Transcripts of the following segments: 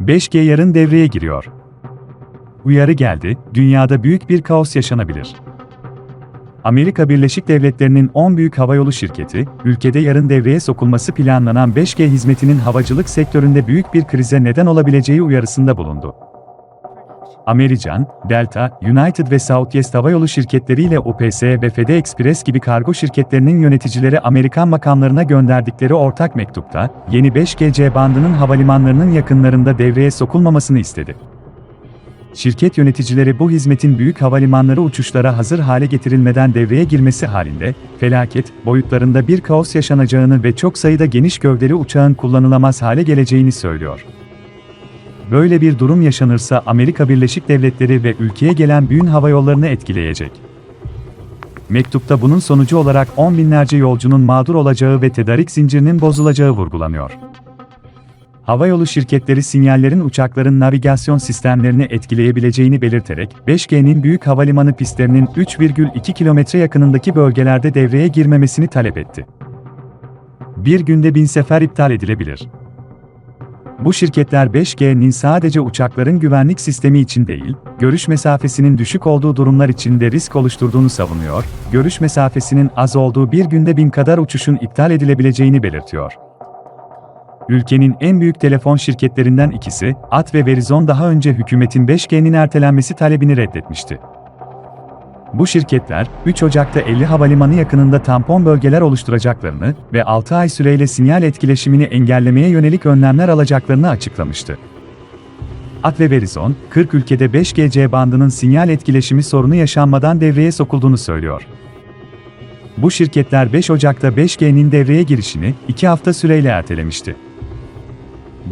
5G yarın devreye giriyor. Uyarı geldi, dünyada büyük bir kaos yaşanabilir. Amerika Birleşik Devletleri'nin 10 büyük havayolu şirketi, ülkede yarın devreye sokulması planlanan 5G hizmetinin havacılık sektöründe büyük bir krize neden olabileceği uyarısında bulundu. American, Delta, United ve Southwest Havayolu şirketleriyle UPS ve FedEx Express gibi kargo şirketlerinin yöneticileri Amerikan makamlarına gönderdikleri ortak mektupta, yeni 5G bandının havalimanlarının yakınlarında devreye sokulmamasını istedi. Şirket yöneticileri bu hizmetin büyük havalimanları uçuşlara hazır hale getirilmeden devreye girmesi halinde, felaket, boyutlarında bir kaos yaşanacağını ve çok sayıda geniş gövdeli uçağın kullanılamaz hale geleceğini söylüyor. Böyle bir durum yaşanırsa Amerika Birleşik Devletleri ve ülkeye gelen büyün havayollarını etkileyecek. Mektupta bunun sonucu olarak on binlerce yolcunun mağdur olacağı ve tedarik zincirinin bozulacağı vurgulanıyor. Havayolu şirketleri sinyallerin uçakların navigasyon sistemlerini etkileyebileceğini belirterek, 5G'nin büyük havalimanı pistlerinin 3,2 kilometre yakınındaki bölgelerde devreye girmemesini talep etti. Bir günde bin sefer iptal edilebilir. Bu şirketler 5G'nin sadece uçakların güvenlik sistemi için değil, görüş mesafesinin düşük olduğu durumlar için de risk oluşturduğunu savunuyor, görüş mesafesinin az olduğu bir günde bin kadar uçuşun iptal edilebileceğini belirtiyor. Ülkenin en büyük telefon şirketlerinden ikisi, At ve Verizon daha önce hükümetin 5G'nin ertelenmesi talebini reddetmişti. Bu şirketler, 3 Ocak'ta 50 havalimanı yakınında tampon bölgeler oluşturacaklarını ve 6 ay süreyle sinyal etkileşimini engellemeye yönelik önlemler alacaklarını açıklamıştı. At ve Verizon, 40 ülkede 5G bandının sinyal etkileşimi sorunu yaşanmadan devreye sokulduğunu söylüyor. Bu şirketler 5 Ocak'ta 5G'nin devreye girişini 2 hafta süreyle ertelemişti.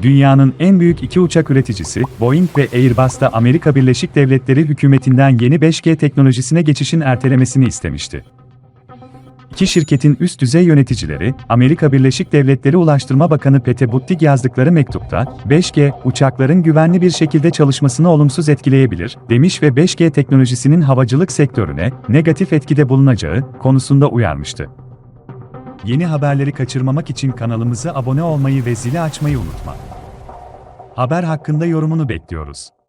Dünyanın en büyük iki uçak üreticisi, Boeing ve Airbus da Amerika Birleşik Devletleri hükümetinden yeni 5G teknolojisine geçişin ertelemesini istemişti. İki şirketin üst düzey yöneticileri, Amerika Birleşik Devletleri Ulaştırma Bakanı Pete Buttigieg yazdıkları mektupta, 5G, uçakların güvenli bir şekilde çalışmasını olumsuz etkileyebilir, demiş ve 5G teknolojisinin havacılık sektörüne negatif etkide bulunacağı konusunda uyarmıştı. Yeni haberleri kaçırmamak için kanalımıza abone olmayı ve zili açmayı unutma. Haber hakkında yorumunu bekliyoruz.